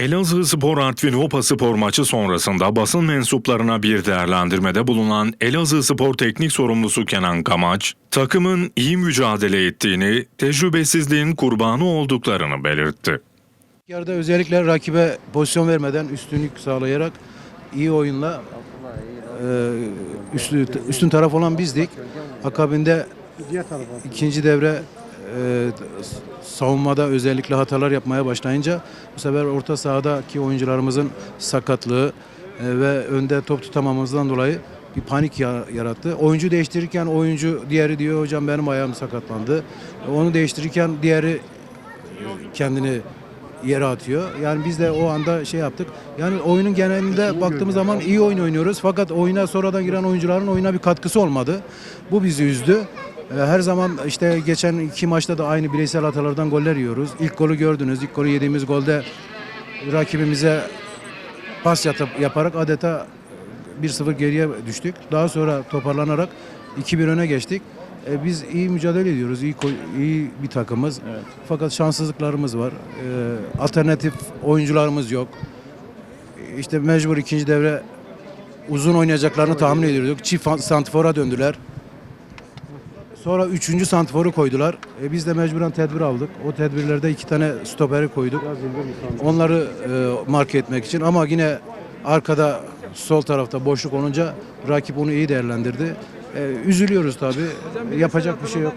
Elazığ Spor Artvin Hopa Spor maçı sonrasında basın mensuplarına bir değerlendirmede bulunan Elazığ Spor Teknik Sorumlusu Kenan Kamaç, takımın iyi mücadele ettiğini, tecrübesizliğin kurbanı olduklarını belirtti. Yarıda özellikle rakibe pozisyon vermeden üstünlük sağlayarak iyi oyunla e, üstü, üstün taraf olan bizdik. Akabinde ikinci devre savunmada özellikle hatalar yapmaya başlayınca bu sefer orta sahadaki oyuncularımızın sakatlığı e, ve önde top tutamamızdan dolayı bir panik ya- yarattı. Oyuncu değiştirirken oyuncu diğeri diyor hocam benim ayağım sakatlandı. Onu değiştirirken diğeri kendini yere atıyor. Yani biz de o anda şey yaptık. Yani oyunun genelinde baktığımız zaman iyi oyun oynuyoruz. Fakat oyuna sonradan giren oyuncuların oyuna bir katkısı olmadı. Bu bizi üzdü. Her zaman işte geçen iki maçta da aynı bireysel hatalardan goller yiyoruz. İlk golü gördünüz. İlk golü yediğimiz golde rakibimize pas yatıp, yaparak adeta 1-0 geriye düştük. Daha sonra toparlanarak 2-1 öne geçtik. E, biz iyi mücadele ediyoruz. iyi iyi bir takımız. Fakat şanssızlıklarımız var. E, alternatif oyuncularımız yok. İşte mecbur ikinci devre uzun oynayacaklarını tahmin ediyorduk. Çift santifora döndüler. Sonra üçüncü santiforu koydular. E, biz de mecburen tedbir aldık. O tedbirlerde iki tane stoperi koyduk. Onları e, marke etmek için ama yine arkada sol tarafta boşluk olunca rakip onu iyi değerlendirdi. E, üzülüyoruz tabii. Yapacak bir şey yok.